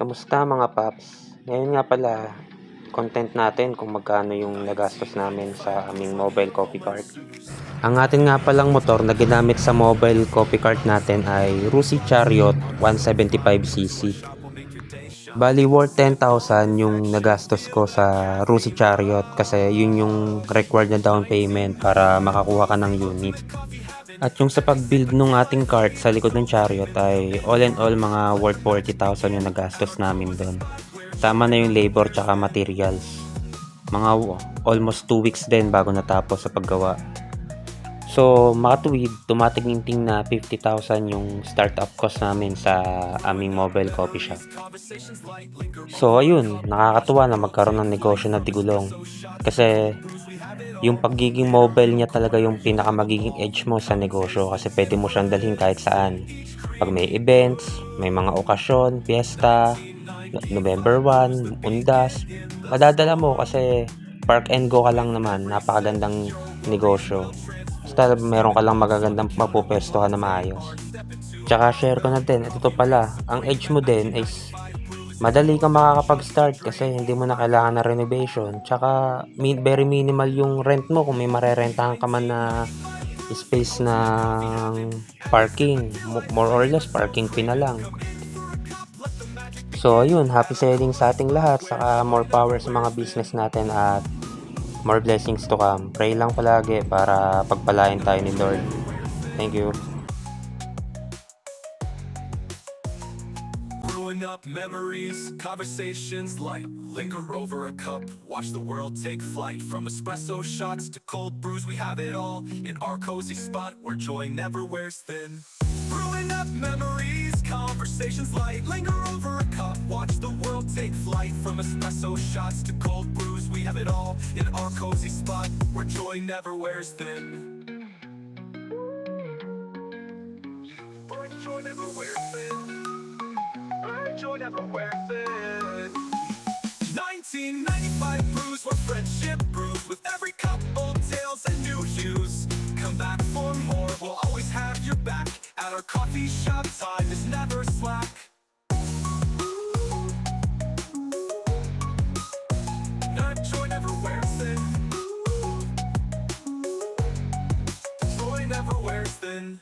Kamusta mga paps? Ngayon nga pala, content natin kung magkano yung nagastos namin sa aming mobile coffee cart. Ang atin nga palang motor na ginamit sa mobile coffee cart natin ay Rusi Chariot 175cc. Bali worth 10,000 yung nagastos ko sa Rusi Chariot kasi yun yung required na down payment para makakuha ka ng unit. At yung sa pag-build nung ating cart sa likod ng chariot ay all in all mga worth 40,000 yung nagastos namin doon. Tama na yung labor tsaka materials. Mga almost 2 weeks din bago natapos sa paggawa. So, makatuwid, tumatingting na 50,000 yung startup cost namin sa aming mobile coffee shop. So, ayun, nakakatuwa na magkaroon ng negosyo na digulong. Kasi, yung pagiging mobile niya talaga yung pinaka magiging edge mo sa negosyo kasi pwede mo siyang dalhin kahit saan. Pag may events, may mga okasyon, fiesta, November 1, undas, madadala mo kasi park and go ka lang naman, napakagandang negosyo. Basta meron ka lang magagandang mapupwestuhan na maayos. Tsaka share ko na din, ito pala, ang edge mo din is madali kang makakapag-start kasi hindi mo na kailangan na renovation. Tsaka very minimal yung rent mo kung may marerentahan ka man na space ng parking. Mo- More or less, parking fee na lang. So, ayun, happy selling sa ating lahat. Saka more power sa mga business natin at more blessings to come. Pray lang palagi para pagpalain tayo ni Lord. Thank you. Brewing up memories, conversations light. Linger over a cup, watch the world take flight. From espresso shots to cold brews, we have it all in our cozy spot where joy never wears thin. Brewing up memories, conversations light. Linger over a cup, watch the world take flight. From espresso shots to cold brews, we have it all in our cozy spot where joy never wears thin. never worth it 1995 brews were friendship brews With every couple tales and new hues Come back for more, we'll always have your back. At our coffee shop, time is never slack. Not joy never wears thin. Joy never wears thin.